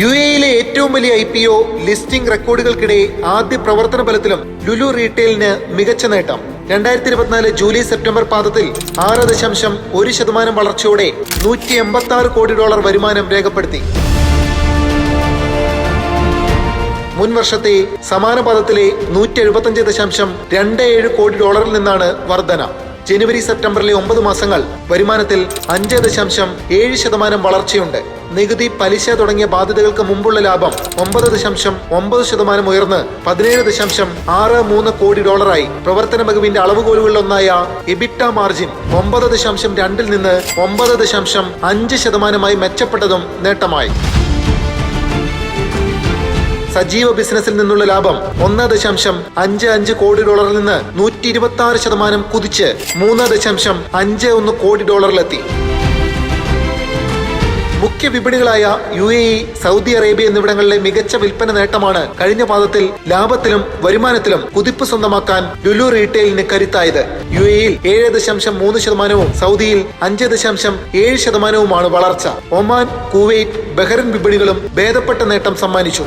U എയിലെ ഏറ്റവും വലിയ ഐ പി ഒ ലിസ്റ്റിംഗ് റെക്കോർഡുകൾക്കിടെ ആദ്യ പ്രവർത്തന ഫലത്തിലും ലുലു റീറ്റെയിലിന് മികച്ച നേട്ടം. രണ്ടായിരത്തി ഇരുപത്തിനാല് ജൂലൈ സെപ്റ്റംബർ പാദത്തിൽ ആറ് ദശാംശം ഒരു ശതമാനം വളർച്ചയോടെ നൂറ്റി എൺപത്തി ആറ് കോടി ഡോളർ വരുമാനം രേഖപ്പെടുത്തി. മുൻ വർഷത്തെ സമാന പാദത്തിലെ നൂറ്റി എഴുപത്തഞ്ച് ദശാംശം രണ്ട് ഏഴ് കോടി ഡോളറിൽ നിന്നാണ് വർധന. ജനുവരി സെപ്റ്റംബറിലെ ഒമ്പത് മാസങ്ങൾ വരുമാനത്തിൽ അഞ്ച് ദശാംശം ഏഴ് ശതമാനം വളർച്ചയുണ്ട്. നികുതി പലിശ തുടങ്ങിയ ബാധ്യതകൾക്ക് മുമ്പുള്ള ലാഭം ഒമ്പത് ദശാംശം ഒമ്പത് ശതമാനം ഉയർന്ന് പതിനേഴ് ദശാംശം ആറ് മൂന്ന് കോടി ഡോളറായി. പ്രവർത്തന മികവിന്റെ അളവുകോലുകളിലൊന്നായ എബിറ്റ മാർജിൻ ഒമ്പത് ദശാംശം രണ്ടിൽ നിന്ന് ഒമ്പത് ദശാംശം അഞ്ച് ശതമാനമായി മെച്ചപ്പെട്ടതും നേട്ടമായി. സജീവ ബിസിനസ്സിൽ നിന്നുള്ള ലാഭം ഒന്ന് ദശാംശം അഞ്ച് അഞ്ച് കോടി ഡോളറിൽ നിന്ന് നൂറ്റി ഇരുപത്തി ആറ് ശതമാനം കുതിച്ച് മൂന്ന് ദശാംശം അഞ്ച് ഒന്ന് കോടി ഡോളറിലെത്തി. മുഖ്യ വിപണികളായ U A E Saudi Arabia എന്നിവിടങ്ങളിലെ മികച്ച വിൽപ്പന നേട്ടമാണ് കഴിഞ്ഞ പാദത്തിൽ ലാഭത്തിലും വരുമാനത്തിലും കുതിപ്പ് സ്വന്തമാക്കാൻ ലുലു റീറ്റെയിലിന് കരുത്തായത്. യു എയിൽ ഏഴ് ദശാംശം മൂന്ന് ശതമാനവും സൗദിയിൽ അഞ്ച് ദശാംശം ഏഴ് ശതമാനവുമാണ് വളർച്ച. ഒമാൻ കുവൈറ്റ് ബഹ്റിൻ വിപണികളും ഭേദപ്പെട്ട നേട്ടം സമ്മാനിച്ചു.